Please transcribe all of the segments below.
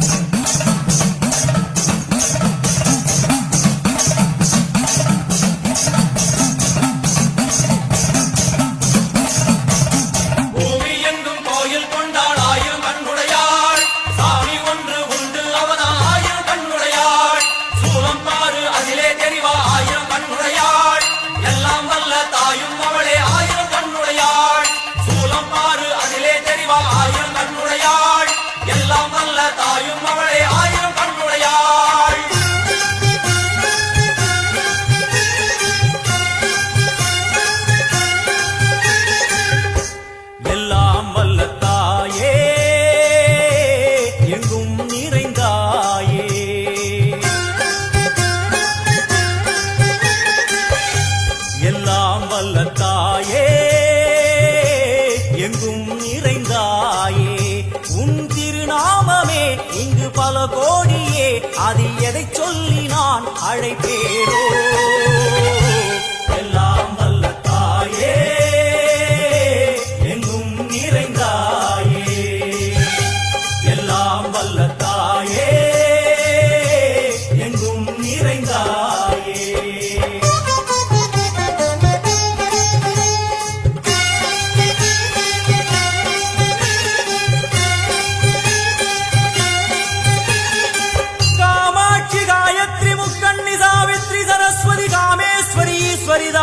Música அதில் எதை சொல்லி நான் அழைப்பேனோ?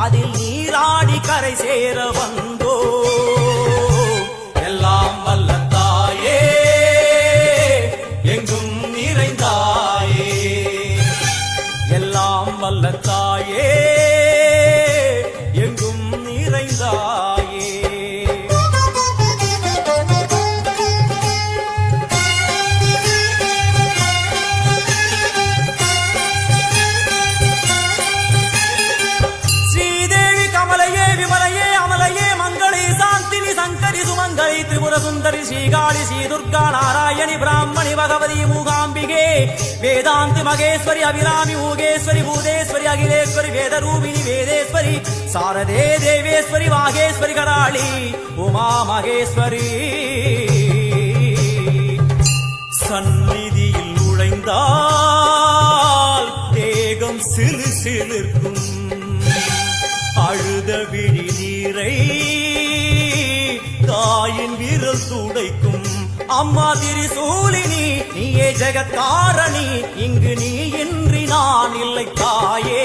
காதில் நீராடி கரை சேர வந்த வேதாந்தி மகேஸ்வரி அபிராமி மூகேஸ்வரி பூதேஸ்வரி அகிலேஸ்வரி வேதரூபிணி வேதேஸ்வரி சாரதே தேவேஸ்வரி வாகேஸ்வரி கடாளி உமா மகேஸ்வரி. சந்நிதியில் நுழைந்தால் தேகம் சிலு சிலிர்க்கும். அழுத விழி நீரை தாயின் விரல் துடைக்கும். அம்மா திரிசூலினி நீயே ஜெகத்காரணி இங்கு நீ இன்றி நான் இல்லை தாயே.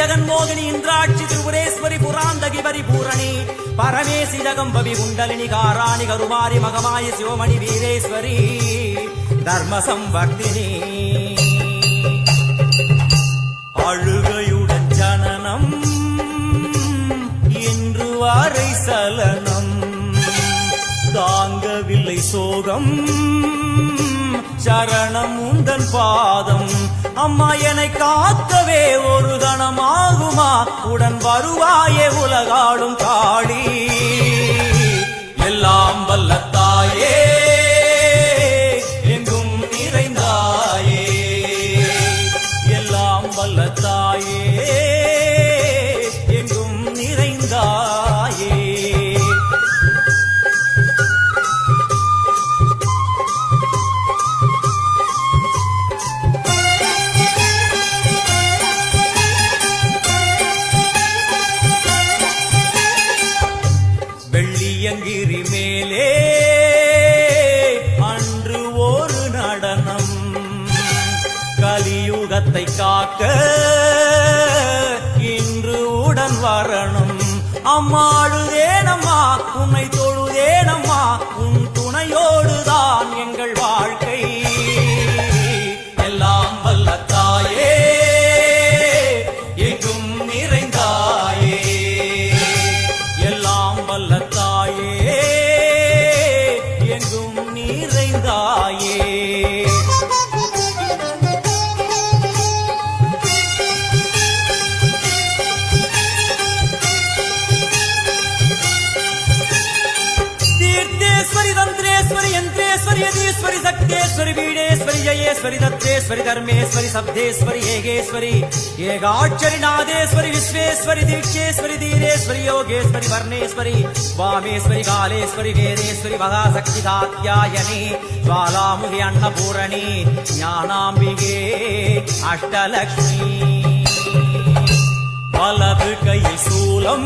జగన్మోహిని ఇంద్రాక్షి త్రిపురేశ్వరి పురాందగి పరిపూరణి పరమేశి జగంబవి గుండలిని కారాణి కరుమారి మగమాయి శివమణి వీరేశ్వరి ధర్మ సంవర్ధిని அழுகையுடன் ஜனனம் இன்று வரை சலனம் தாங்கவில்லை சோகம் சரணம் உந்தன் பாதம். அம்மா என்னை காக்கவே ஒரு கணமாகுமா? உடன் வருவாயே உலகாடும் காடி எல்லாம் வல்லத்தாயே. శ్వేశ్వరి తంత్రేశ్వరి యంత్రేశ్వరి యతీశ్వరి శక్తేశ్వరి వీడేశ్వరి జయేశ్వరి దత్తేశ్వరి ధర్మేశ్వరి శబ్దేశ్వరి ఏగేశ్వరి ఏగాక్షరి నాదేశ్వరి విశ్వేశ్వరి దీక్షేశ్వరి ధీరేశ్వరి యోగేశ్వరి వర్ణేశ్వరి వామేశ్వరి కాళేశ్వరి వేదేశ్వరి భదాశక్తి దాత్యాయని జ్వాలాముఖి అన్నపూరణి జ్ఞానాంబిగే అష్టలక్ష్మి. வலது కై శూలం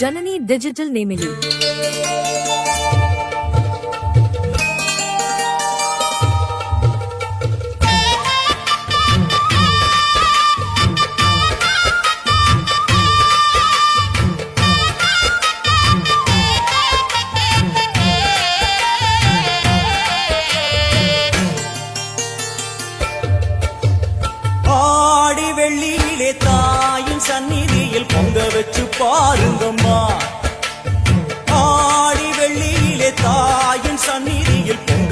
ஜனனி டிஜிட்டல் நேமினி வெள்ளியிலே தாயின் சந்நிதியில் பொங்க வச்சு பாருங்க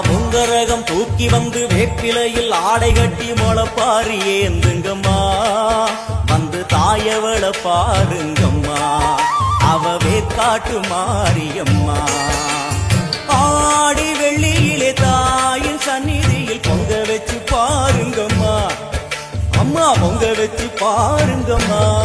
உங்கரகம் தூக்கி வந்து வேப்பிலையில் ஆடை கட்டி முளப்பாரி ஏந்துங்கம்மா. வந்து தாயவள பாருங்கம்மா. அவ வேக்காட்டு மாரியம்மா. ஆடி வெள்ளியிலே தாயின் சந்நிதியில் பொங்க வச்சு பாருங்கம்மா. அம்மா பொங்க வச்சு பாருங்கம்மா.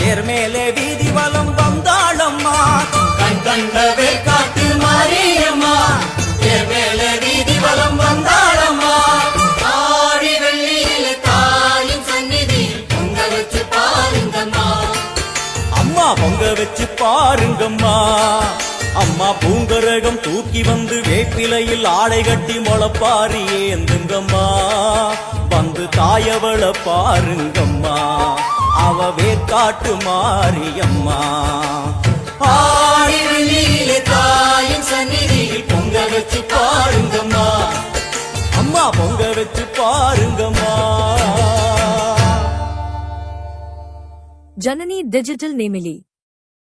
தேர்மேலே வீதி வலம் வந்தாளம்மா. கண் கண்டவே காத்து மாறியம்மா தேர்மேலே வீதி வலம் வந்தாளம்மா. ஆடி வெள்ளியில தாயின் சந்நிதி பொங்க வச்சு பாருங்கம்மா. அம்மா பொங்க வச்சு பாருங்கம்மா. அம்மா பூங்கரகம் தூக்கி வந்து வேப்பிலையில் ஆடை கட்டி முளப்பாரி ஏந்துங்கம்மா வந்து தாயவள பாருங்கம்மா அவ வேற்காட்டு மாரியம்மா. தாயின் சந்நிதியில் பொங்க வச்சு பாருங்கம்மா. அம்மா பொங்க வச்சு பாருங்கம்மா. ஜனனி டிஜிட்டல் நேமிலி.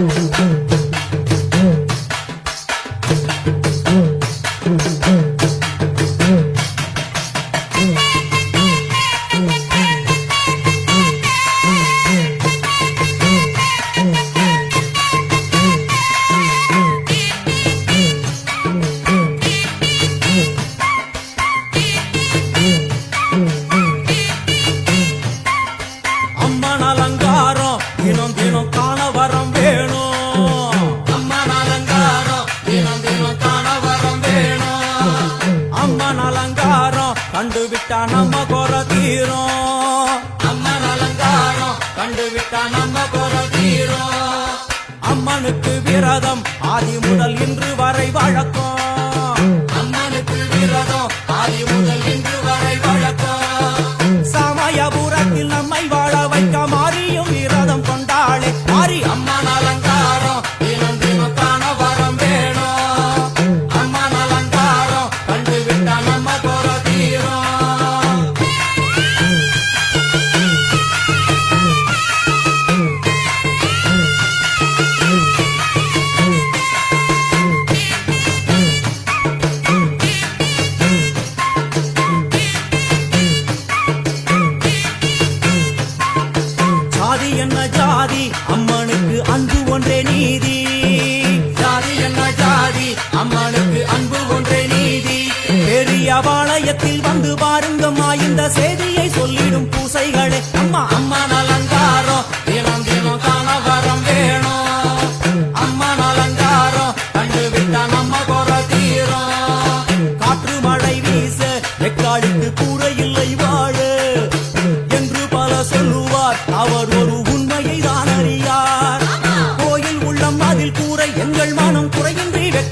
嗯嗯嗯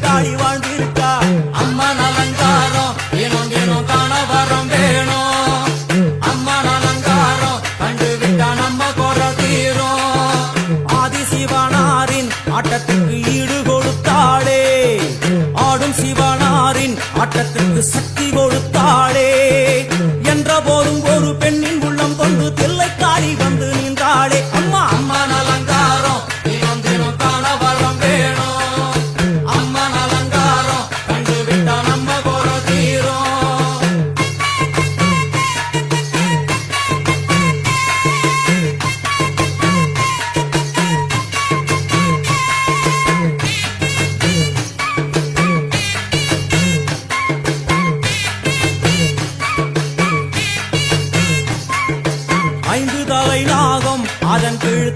தாய் வாழ்ந்திருக்கா. அம்மா நலங்காரம் தினம் தினம் கணவரம் வேணும். அம்மா நலங்காரம் கண்டு விட்டா நம்ம குறை தீரும். ஆதி சிவனாரின் ஆட்டத்துக்கு ஈடு கொடுத்தாளே. ஆடும் சிவனாரின் ஆட்டத்துக்கு சக்தி கொடுத்தாளே. என்ற போதும் ஒரு பெண்ணின் உள்ளம் கொண்டு தில்லை காளி வந்து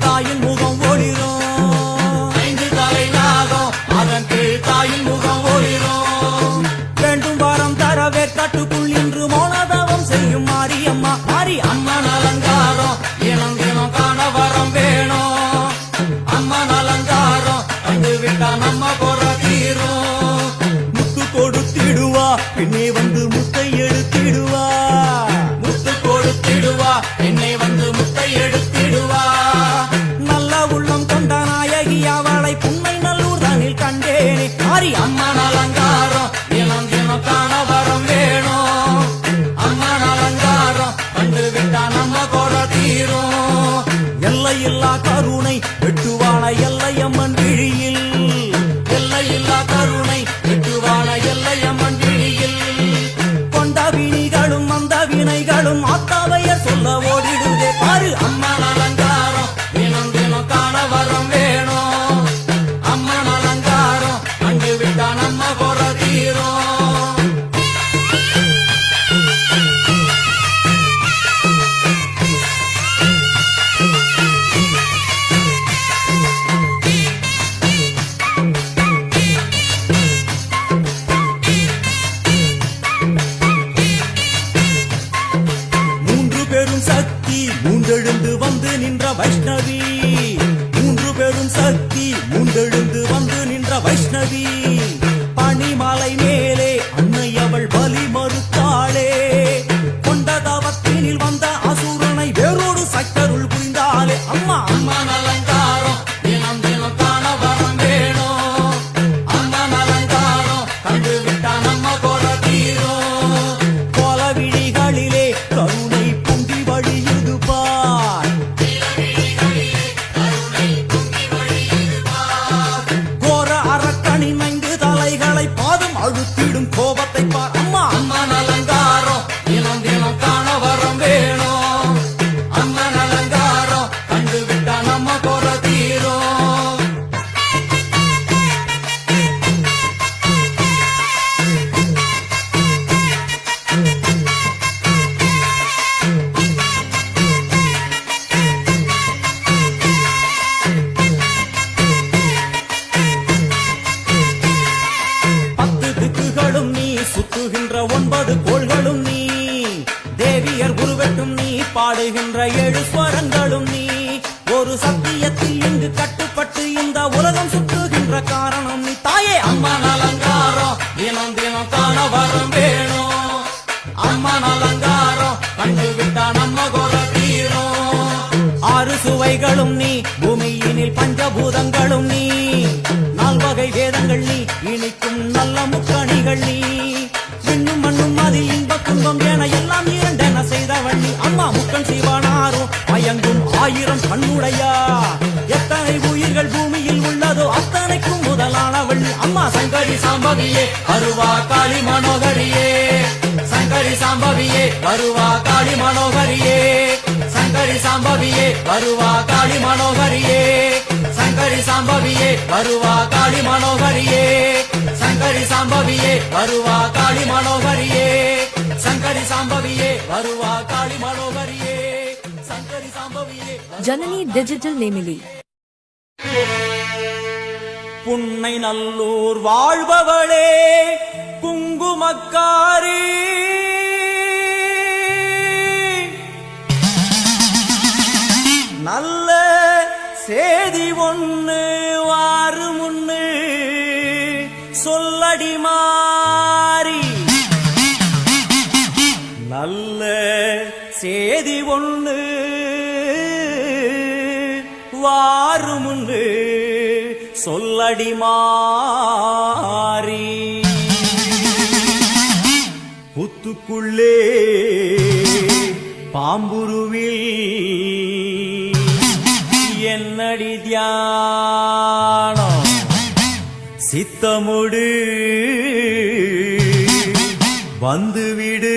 தமிழ் தாயம்மன் விழியில் செய்தவள்ளி விண்ணும் மண்ணும் அதில் இன்ப துன்பம் என எல்லாம் இரண்டென செய்தவள்ளி அம்மா முக்கன் செய்வானாரும் மயங்கும் ஆயிரம் கண்ணுடையா எத்தனை உயிர்கள் பூமியில் உள்ளதோ அத்தனைக்கும் முதலானவள்ளி அம்மா சங்கரி சாம்பவியே அருவா காளி மனோகரியே. சங்கரி சாம்பவியே வருவா காளி மனோகரியே. சங்கரி சாம்பவியே வருவா காளி மனோகரியே. சங்கரி சாம்பவியே வருவா காளி மனோகரியே. சங்கரி சாம்பவியே வருவா காளி மனோகரியே. சங்கரி சாம்பவியே வருவா காளி மனோகரியே. சங்கரி சாம்பவியே ஜனனி டிஜிட்டல் நெமிலி. புன்னை நல்லூர் வாழ்பவளே குங்குமக்காரே. நல்ல சேதி ஒன்று வாரு முன்னு சொல்லடி மாறி. புத்துக்குள்ளே பாம்புருவில் என்னடி தியானம்? சித்தமுடு வந்துவிடு.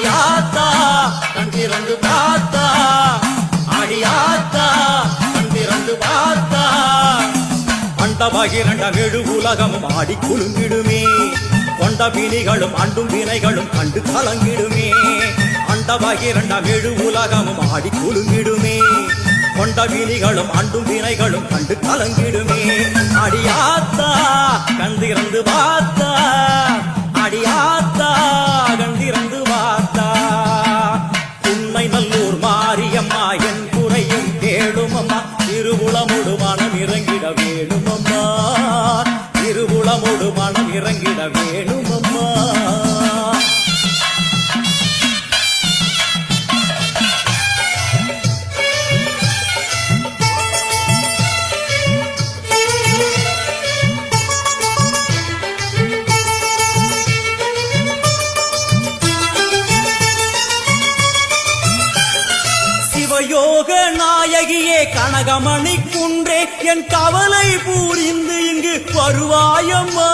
அடியாத்தா கண் திறந்து பார்த்தா. அடியாத்தா கண் திறந்து பார்த்தா அண்டபகிரண்ட வெடு உலகமும் ஆடி குலுங்கிடுமே. கொண்ட பிணிகளும் அண்டும் வினைகளும் கண்டு கலங்கிடுமே. அண்டபகிரண்ட வெடு உலகமும் ஆடி குலுங்கிடுமே. கொண்ட வினிகளும் அண்டும் வினைகளும் கண்டு கலங்கிடுமே. அடியாத்தா கண்டிருந்து பார்த்தா. அடியாத்தா இறங்கிட வேணும் அம்மா திருவுளமுடு மனம் இறங்கிட வேணும் அம்மா சிவயோக நாயகியே கனகமணி என் கவலை பூரிந்து இங்கு வருவாயம்மா.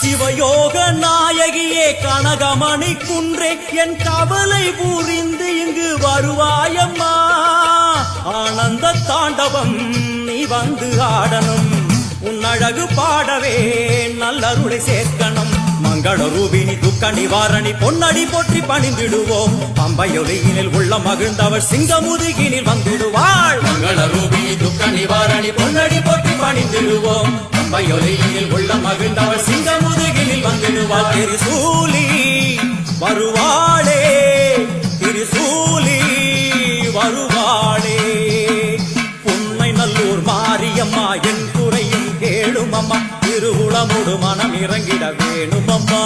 சிவயோக நாயகியே கனகமணி குன்றே என் கவலை பூரிந்து இங்கு வருவாயம்மா. ஆனந்த தாண்டவம் நீ வந்து ஆடணும். உன் அழகு பாடவே நல்லருளை சேர்க்கணும். மங்கள ரூபினி துக்க நிவாரணி பொன்னடி போற்றி பணிந்திடுவோம். பம்பையொலியினில் உள்ள மகிழ்ந்தவள் சிங்கமுதுகினில் வந்திடுவாள். மங்கள ரூபினி துக்க நிவாரணி பொன்னடி போற்றி பணிந்திடுவோம். பம்பையொலியினில் உள்ள மகிழ்ந்தவள் சிங்கமுதுகினில் வந்திடுவாள். திருசூலி வருவாளே திருசூலி வருவாளே. உண்மை நல்லூர் மாரியம்மா என் திருவுளமுடு மனம் இறங்கிட வேணும் அம்மா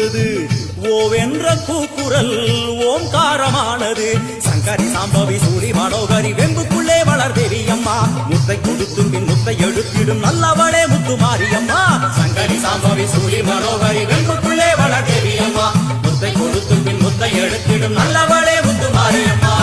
கூடுது ஓவென்ற கூக்குரல் ஓம்காரமானது சங்கரி சாம்பவி சூரி மனோகரி வெம்புக்குள்ளே வளர்தேவி அம்மா முத்தை கொடுத்தும் பின் முத்தை எழுத்திடும் நல்லவளே முத்து மாரியம்மா சங்கரி சாம்பவி சூரி மனோகரி வெம்புக்குள்ளே வளர்தேவி அம்மா முத்தை கொடுத்தும் பின் முத்தை எழுத்திடும் நல்லவளே முத்து மாரியம்மா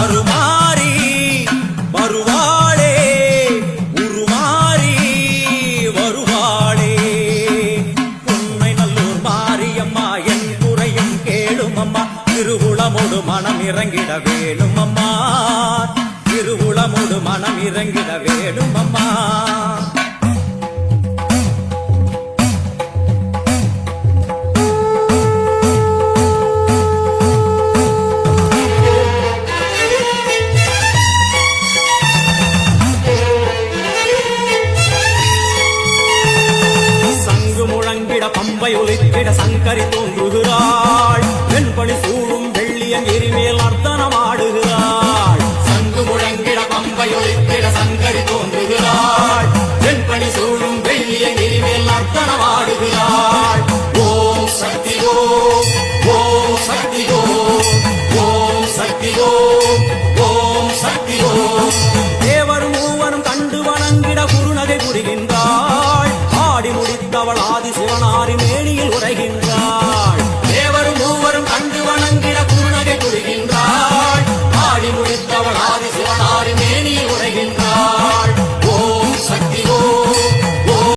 திருவுளமோடு மனம் இறங்கிட வேணும் அம்மா. திருவுளமோடு மனம் இறங்கிட வேணும் அம்மா. சங்கரி தூங்க